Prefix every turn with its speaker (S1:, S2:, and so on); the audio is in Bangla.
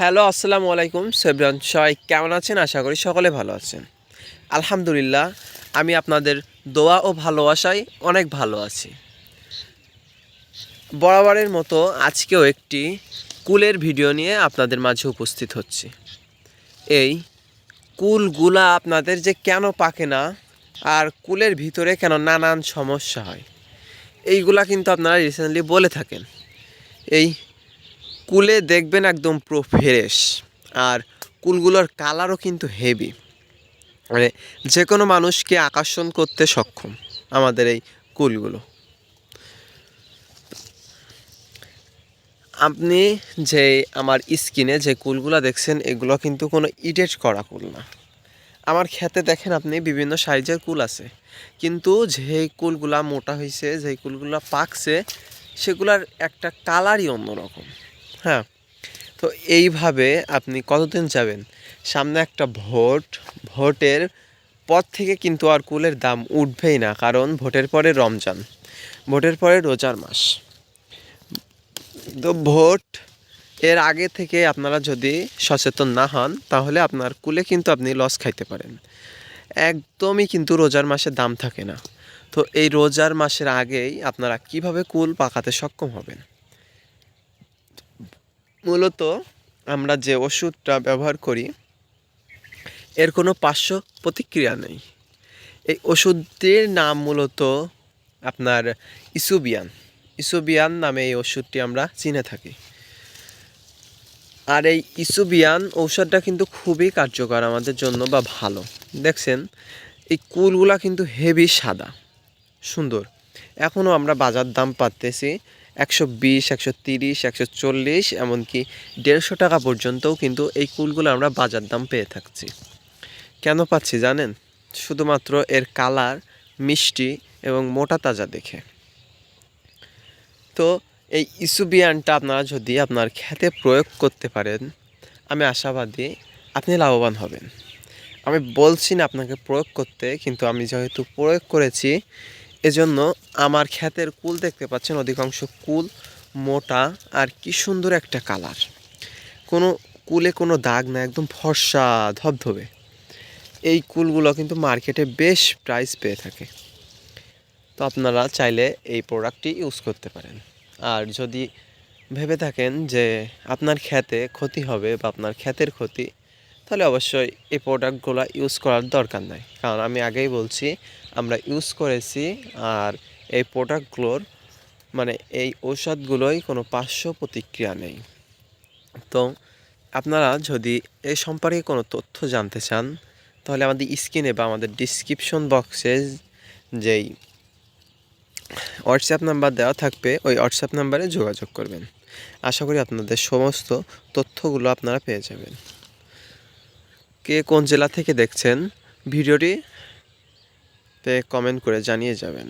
S1: হ্যালো, আসসালামু আলাইকুম, সেবরান সবাই কেমন আছেন? আশা করি সকলে ভালো আছেন। আলহামদুলিল্লাহ, আমি আপনাদের দোয়া ও ভালোবাসায় অনেক ভালো আছি। বরাবরের মতো আজকেও একটি কুলের ভিডিও নিয়ে আপনাদের মাঝে উপস্থিত হচ্ছি। এই কুলগুলা আপনাদের যে কেন পাকে না, আর কুলের ভিতরে কেন নানান সমস্যা হয়, এইগুলা কিন্তু আপনারা রিসেন্টলি বলে থাকেন। এই কুলে দেখবেন একদম পুরো ফ্রেশ আর কুলগুলোর কালারও কিন্তু হেভি মানে যে কোনো মানুষকে আকর্ষণ করতে সক্ষম আমাদের এই কুলগুলো। আপনি যে আমার স্কিনে যে কুলগুলো দেখছেন, এগুলো কিন্তু কোনো ইডেট করা কুল না। আমার খেতে দেখেন আপনি বিভিন্ন সাইজের কুল আছে, কিন্তু যেই কুলগুলা মোটা হয়েছে যেই কুলগুলা পাকছে, সেগুলার একটা কালারই অন্যরকম। হ্যাঁ। তো এইভাবে আপনি কতদিন যাবেন? সামনে একটা ভোট, ভোটের পর থেকে কিন্তু আর কুলের দাম উঠবেই না, কারণ ভোটের পরে রমজান, ভোটের পরে রোজার মাস। তো ভোট এর আগে থেকে আপনারা যদি সচেতন না হন, তাহলে আপনার কুলে কিন্তু আপনি লস খাইতে পারেন। একদমই কিন্তু রোজার মাসে দাম থাকে না। তো এই রোজার মাসের আগেই আপনারা কীভাবে কুল পাকাতে সক্ষম হবেন? মূলত আমরা যে ওষুধটা ব্যবহার করি, এর কোনো পার্শ্ব প্রতিক্রিয়া নেই। এই ওষুধটির নাম মূলত আপনার ইসুবিয়ান। ইসুবিয়ান নামে এই ওষুধটি আমরা চিনে থাকি। আর এই ইসুবিয়ান ঔষধটা কিন্তু খুবই কার্যকর আমাদের জন্য বা ভালো। দেখছেন, এই কুলগুলা কিন্তু হেভি সাদা, সুন্দর। এখনও আমরা বাজার দাম পাচ্তেছি একশো বিশ, একশো তিরিশ, একশো চল্লিশ, এমনকি দেড়শো টাকা পর্যন্তও কিন্তু এই কুলগুলো আমরা বাজার দাম পেয়ে থাকছি। কেন পাচ্ছি জানেন? শুধুমাত্র এর কালার, মিষ্টি এবং মোটা তাজা দেখে। তো এই ইসুবিয়ানটা আপনারা যদি আপনার খেতে প্রয়োগ করতে পারেন, আমি আশাবাদী আপনি লাভবান হবেন। আমি বলছি না আপনাকে প্রয়োগ করতে, কিন্তু আমি যেহেতু প্রয়োগ করেছি এজন্য আমার ক্ষেতের কুল দেখতে পাচ্ছেন, অধিকাংশ কুল মোটা আর কি সুন্দর একটা কালার। কোনো কুলে কোনো দাগ না, একদম ফর্সা, ধবধবে। এই কুলগুলো কিন্তু মার্কেটে বেশ প্রাইস পেয়ে থাকে। তো আপনারা চাইলে এই প্রোডাক্টটি ইউজ করতে পারেন। আর যদি ভেবে থাকেন যে আপনার ক্ষেতে ক্ষতি হবে বা আপনার ক্ষেতের ক্ষতি, তাহলে অবশ্যই এই প্রোডাক্টগুলো ইউজ করার দরকার নাই। কারণ আমি আগেই বলছি আমরা ইউজ করেছি আর এই প্রোডাক্টগুলোর মানে এই ঔষধগুলোই কোনো পার্শ্ব প্রতিক্রিয়া নেই। তো আপনারা যদি এই সম্পর্কে কোনো তথ্য জানতে চান, তাহলে আমাদের স্ক্রিনে বা আমাদের ডিসক্রিপশন বক্সে যেই হোয়াটসঅ্যাপ নাম্বার দেওয়া থাকবে, ওই হোয়াটসঅ্যাপ নাম্বারে যোগাযোগ করবেন। আশা করি আপনাদের সমস্ত তথ্যগুলো আপনারা পেয়ে যাবেন। কে কোন জেলা থেকে দেখছেন, ভিডিওটি তে কমেন্ট করে জানিয়ে যাবেন।